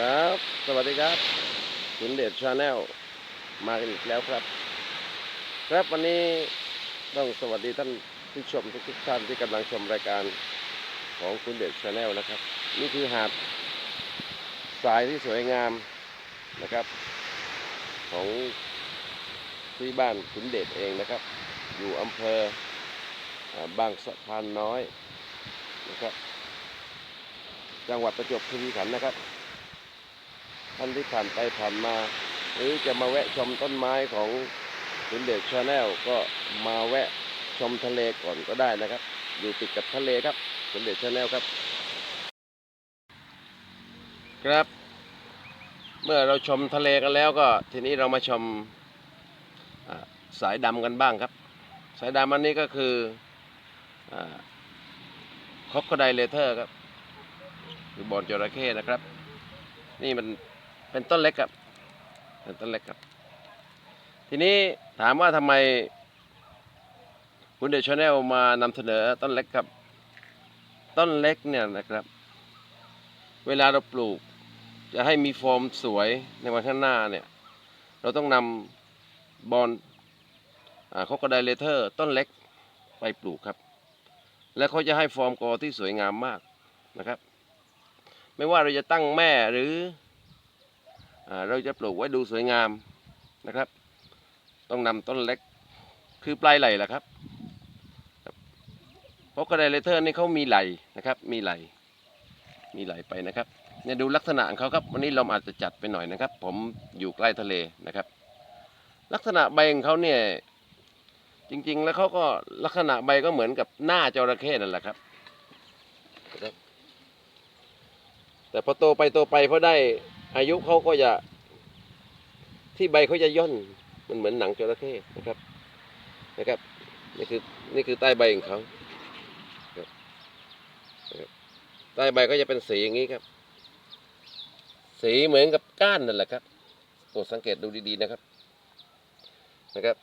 ครับ สวัสดีครับคุณเดชชาแนลมากันอีกแล้วครับ ครับวันนี้ต้องสวัสดีท่านผู้ชมทุกๆท่านที่กำลังชมรายการของคุณเดชชาแนลนะครับ นี่คือหาดทรายที่สวยงามนะครับ ของที่บ้านคุณเดชเองนะครับ อยู่อำเภอบางสะพานน้อยนะครับจังหวัดประจวบคีรีขันธ์นะครับ ท่านที่ผ่านไปผ่านมา หรือจะมาแวะชมต้นไม้ของคุณเดชชาแนลก็มาแวะชมทะเลก่อนก็ได้นะครับ อยู่ติดกับทะเลครับคุณเดชชาแนลครับ ครับ เมื่อเราชมทะเลกันแล้วก็ทีนี้เรามาชมสายดำกันบ้างครับ สายดำอันนี้ก็คือคอกโคไดเลเทอร์ครับคือบอลจระเข้นะครับ นี่มัน เป็นต้นเล็กครับ เป็นต้นเล็กครับ ทีนี้ถามว่าทำไมคุณเดชชาแนลมานำเสนอต้นเล็กครับ ต้นเล็กเนี่ยนะครับ เวลาเราปลูก จะให้มีฟอร์มสวยในวันข้างหน้าเนี่ย เราต้องนำบอลคอกไดเลเทอร์ ต้นเล็กไปปลูกครับ และเขาจะให้ฟอร์มกอที่สวยงามมากนะครับ ไม่ว่าเราจะตั้งแม่หรือ เราจะปลูกไว้ดูสวยงามนะครับ ต้องนำต้นเล็กคือปลายไหลแหละครับเพราะกระไดเลเทอร์นี่เขามีไหลนะครับ มีไหลมีไหลไปนะครับเนี่ยดูลักษณะของเขาครับวันนี้เราอาจจะจัดไปหน่อยนะครับ ผมอยู่ใกล้ทะเลนะครับ ลักษณะใบของเขาเนี่ยจริง ๆ แล้วเขาก็ลักษณะใบก็เหมือนกับหน้าจระเข้นั่นแหละครับนะครับแต่พอโตไปโตไปพอได้ อายุเขาก็จะ ที่ใบเขาจะย่น มันเหมือนหนังจระเข้นะครับ นะครับ นี่คือนี่คือใต้ใบของเขาใต้ใบก็จะเป็นสีอย่างนี้ครับ สีเหมือนกับก้านนั่นแหละครับโปรดสังเกตดูดีๆนะครับ นะครับ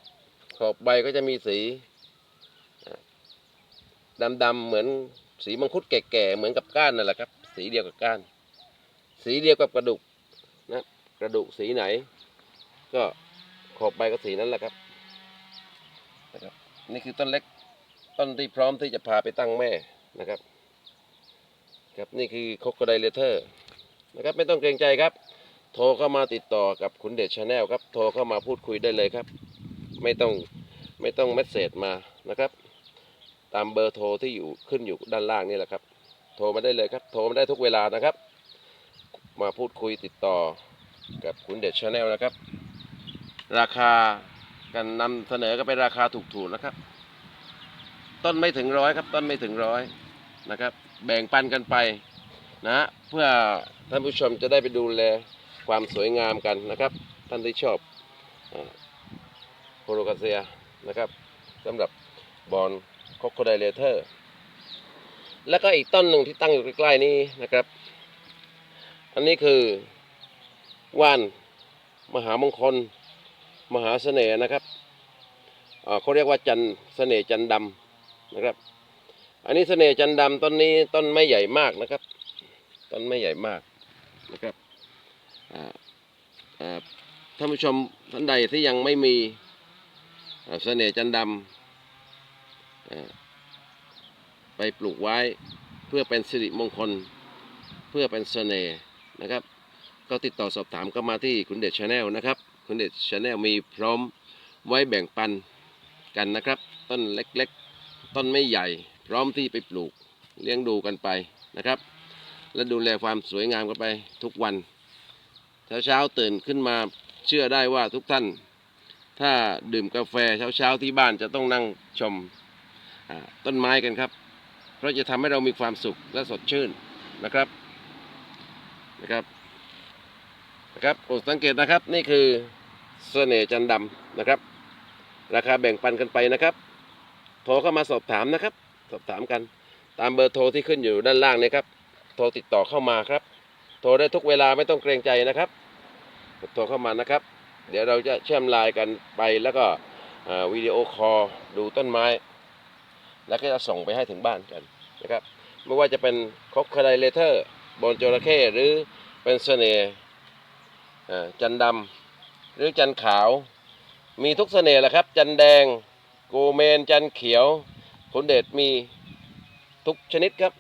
ขอบใบก็จะมีสีดำๆเหมือนสีมังคุดแก่ๆเหมือนกับก้านนั่นแหละครับ สีเดียวกับก้าน สีเดียวกับกระดูก กระดูกสีไหน ก็ขอบใบก็สีนั้นแหละครับนะครับ นี่คือต้นเล็กต้นที่พร้อมที่จะพาไปตั้งแม่นะครับ ครับนี่คือโคโคไดเลเทอร์นะครับไม่ต้องเกรงใจครับ โทรเข้ามาติดต่อกับคุณเดชชาแนลครับโทรเข้ามาพูดคุยได้เลยครับ ไม่ต้องไม่ต้องเมสเซจมานะครับ ตามเบอร์โทรที่อยู่ขึ้นอยู่ด้านล่างนี่แหละครับ โทรมาได้เลยครับ โทรมาได้ทุกเวลานะครับ มาพูดคุยติดต่อ กับคุณเดชชาแนลนะครับ ราคากันนำเสนอก็เป็นราคาถูกๆนะครับ ต้นไม่ถึงร้อยครับ ต้นไม่ถึงร้อยนะครับ แบ่งปันกันไปนะเพื่อท่านผู้ชมจะได้ไปดูแลความสวยงามกันนะครับ ท่านที่ชอบโคโรกาเซียนะครับสำหรับบอลคอกโคไดเลเทอร์ แล้วก็อีกต้นหนึ่งที่ตั้งอยู่ใกล้ๆนี้นะครับ อันนี้คือ ว่าน มหามงคล มหาเสน่ห์นะครับเขาเรียกว่าจันเสน่ห์จันดำนะครับ อันนี้เสน่ห์จันดำต้นนี้ต้นไม่ใหญ่มากนะครับ ต้นไม่ใหญ่มากนะครับอ่าอ่าท่านผู้ชมท่านใดที่ยังไม่มีเสน่ห์จันดำอ่าไปปลูกไว้เพื่อเป็นสิริมงคล เพื่อเป็นเสน่ห์นะครับ ก็ติดต่อสอบถามก็มาที่คุณเดชชาแนลนะครับ คุณเดชชาแนลมีพร้อมไว้แบ่งปันกันนะครับ ต้นเล็กๆ ต้นไม่ใหญ่ พร้อมที่ไปปลูกเลี้ยงดูกันไปนะครับ และดูแลความสวยงามกันไปทุกวันเช้าๆตื่นขึ้นมาเชื่อได้ว่าทุกท่าน ถ้าดื่มกาแฟเช้าๆที่บ้านจะต้องนั่งชมต้นไม้กันครับ เพราะจะทำให้เรามีความสุขและสดชื่นนะครับนะครับ ครับโปรดสังเกตนะครับนี่คือเสน่ห์จันดำนะครับ ราคาแบ่งปันกันไปนะครับ โทรเข้ามาสอบถามนะครับ สอบถามกันตามเบอร์โทรที่ขึ้นอยู่ด้านล่างนี้ครับ โทรติดต่อเข้ามาครับ โทรได้ทุกเวลาไม่ต้องเกรงใจนะครับ โทรเข้ามานะครับ เดี๋ยวเราจะเชื่อมไลน์กันไปแล้วก็วิดีโอคอลดูต้นไม้ แล้วก็จะส่งไปให้ถึงบ้านกันนะครับ ไม่ว่าจะเป็นคอกคาไดเลเทอร์บอลจระเข้หรือเป็นเสน่ห์ จันดำหรือจันขาว มีทุกเสน่ห์แหละครับ จันแดงโกเมน จันเขียวขุนเดชมีทุกชนิดครับ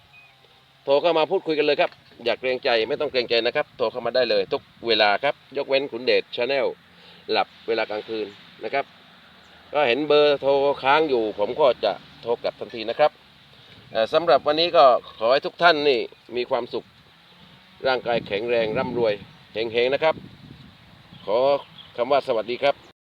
โทรเข้ามาพูดคุยกันเลยครับ อยากเกรงใจไม่ต้องเกรงใจนะครับ โทรเข้ามาได้เลย ทุกเวลาครับ ยกเว้นขุนเดชชาแนลหลับเวลากลางคืนนะครับ ก็เห็นเบอร์โทรค้างอยู่ ผมก็จะโทรกลับทันทีนะครับสำหรับวันนี้ก็ขอให้ทุกท่านนี่มีความสุขร่างกายแข็งแรงร่ำรวยเฮงๆนะครับ ขอคำว่าสวัสดีครับ